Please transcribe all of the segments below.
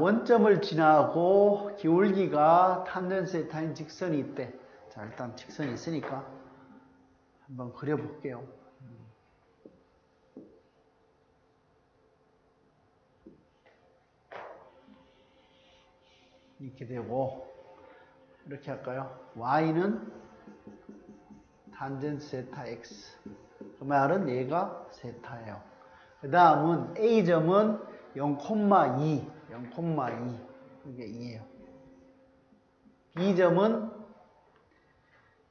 원점을 지나고 기울기가 탄젠스에 타인 직선이 있대. 자, 일단 직선이 있으니까 한번 그려볼게요. 이렇게 되고 이렇게 할까요? y는 탄젠 세타 x 그 말은 얘가 세타예요. 그 다음은 a점은 0,2 0,2 이게 2예요. b점은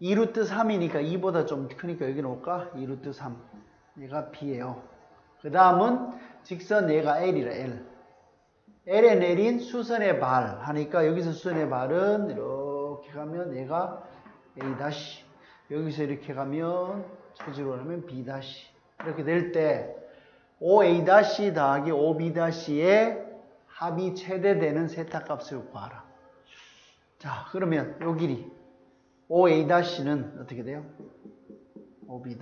2루트 3이니까 2보다 좀 크니까 여기 놓을까? 2루트 3 얘가 b예요. 그 다음은 직선 얘가 l이라 l L에 내린 수선의 발 하니까 여기서 수선의 발은 이렇게 가면 얘가 A 다시 여기서 이렇게 가면 소지로 하면 B 다시 이렇게 될때 OA 더하기 OB 다시의 합이 최대되는 세타값을 구하라. 자 그러면 요 길이 OA 다시는 어떻게 돼요? OB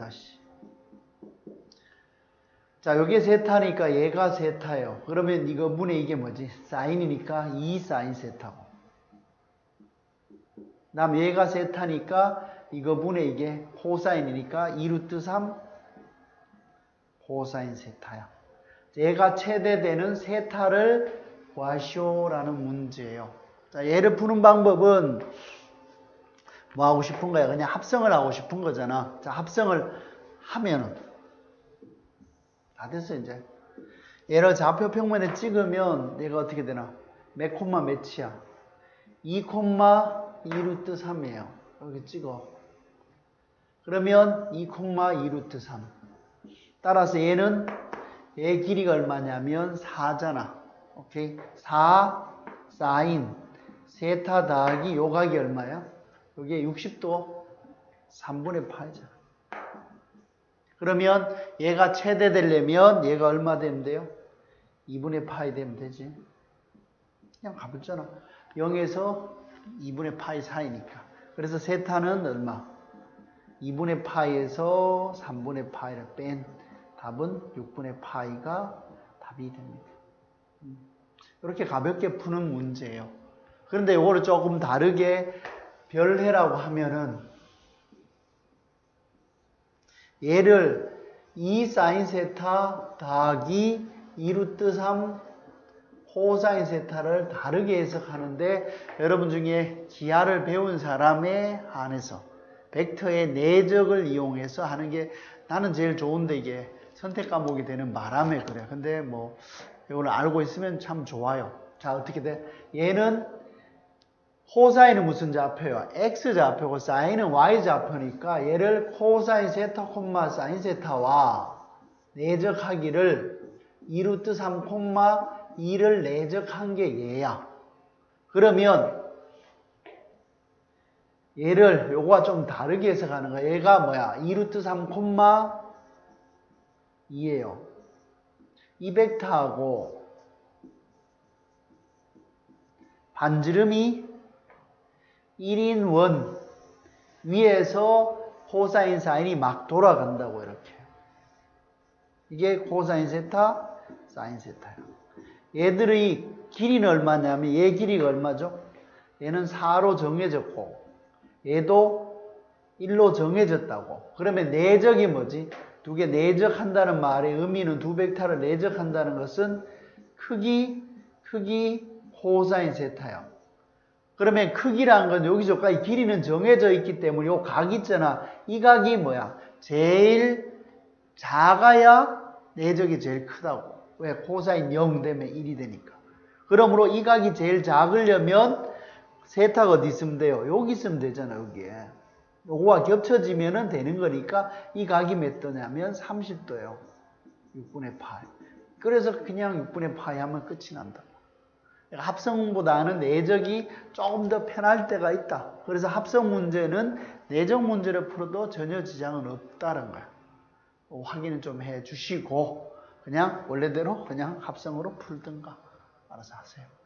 자, 여기에 세타니까 얘가 세타예요. 그러면 이거 문에 이게 뭐지? 사인이니까 2 사인 세타고. 다음 얘가 세타니까 이거 문에 이게 코사인이니까 2루트 3 코사인 세타야. 얘가 최대되는 세타를 구하시오라는 문제예요. 자, 얘를 푸는 방법은 뭐 하고 싶은 거야? 그냥 합성을 하고 싶은 거잖아. 자, 합성을 하면은 다 됐어 이제. 얘를 좌표 평면에 찍으면 얘가 어떻게 되나? 몇 콤마 몇이야? 2 콤마 2 루트 3이에요. 여기 찍어. 그러면 2 콤마 2 루트 3. 따라서 얘는 얘 길이가 얼마냐면 4잖아. 오케이? 4 사인 세타 더하기 요각이 얼마야? 여기에 60도 3분의 8이잖아. 그러면 얘가 최대 되려면 얘가 얼마 되면 돼요? 2분의 파이 되면 되지. 그냥 가볍잖아. 0에서 2분의 파이 사이니까. 그래서 세타는 얼마? 2분의 파이에서 3분의 파이를 뺀 답은 6분의 파이가 답이 됩니다. 이렇게 가볍게 푸는 문제예요. 그런데 이거를 조금 다르게 별해라고 하면은 얘를 2 사인 세타 더하기 2루트 3 호사인 세타를 다르게 해석하는데 여러분 중에 기하를 배운 사람에 한해서 벡터의 내적을 이용해서 하는 게 나는 제일 좋은데 이게 선택 과목이 되는 바람에 그래. 근데 뭐 이걸 알고 있으면 참 좋아요. 자 어떻게 돼? 얘는 코사인은 무슨 좌표야? x 좌표고 사인은 y 좌표니까 얘를 코사인 세타 콤마 사인 세타와 내적하기를 2루트 3 콤마 2를 내적한 게 얘야. 그러면 얘를 요거와 좀 다르게 해석하는 거야. 얘가 뭐야? 2루트 3 콤마 2예요. 이 벡터하고 반지름이 1인 원 위에서 코사인 사인이 막 돌아간다고 이렇게. 이게 코사인 세타, 사인 세타야. 얘들의 길이는 얼마냐면 얘 길이가 얼마죠? 얘는 4로 정해졌고 얘도 1로 정해졌다고. 그러면 내적이 뭐지? 두 개 내적한다는 말의 의미는 두 벡터를 내적한다는 것은 크기, 크기, 코사인 세타야. 그러면 크기란 건 여기저까지 길이는 정해져 있기 때문에 요각 있잖아. 이 각이 뭐야? 제일 작아야 내적이 제일 크다고. 왜? 코사인 0 되면 1이 되니까. 그러므로 이 각이 제일 작으려면 세타가 어디 있으면 돼요? 여기 있으면 되잖아, 여기에. 요거와 겹쳐지면은 되는 거니까 이 각이 몇 도냐면 30도예요. 6분의 8. 그래서 그냥 6분의 8 하면 끝이 난다. 합성보다는 내적이 조금 더 편할 때가 있다. 그래서 합성 문제는 내적 문제를 풀어도 전혀 지장은 없다는 거야. 확인은 좀해 주시고 그냥 원래대로 그냥 합성으로 풀든가 알아서 하세요.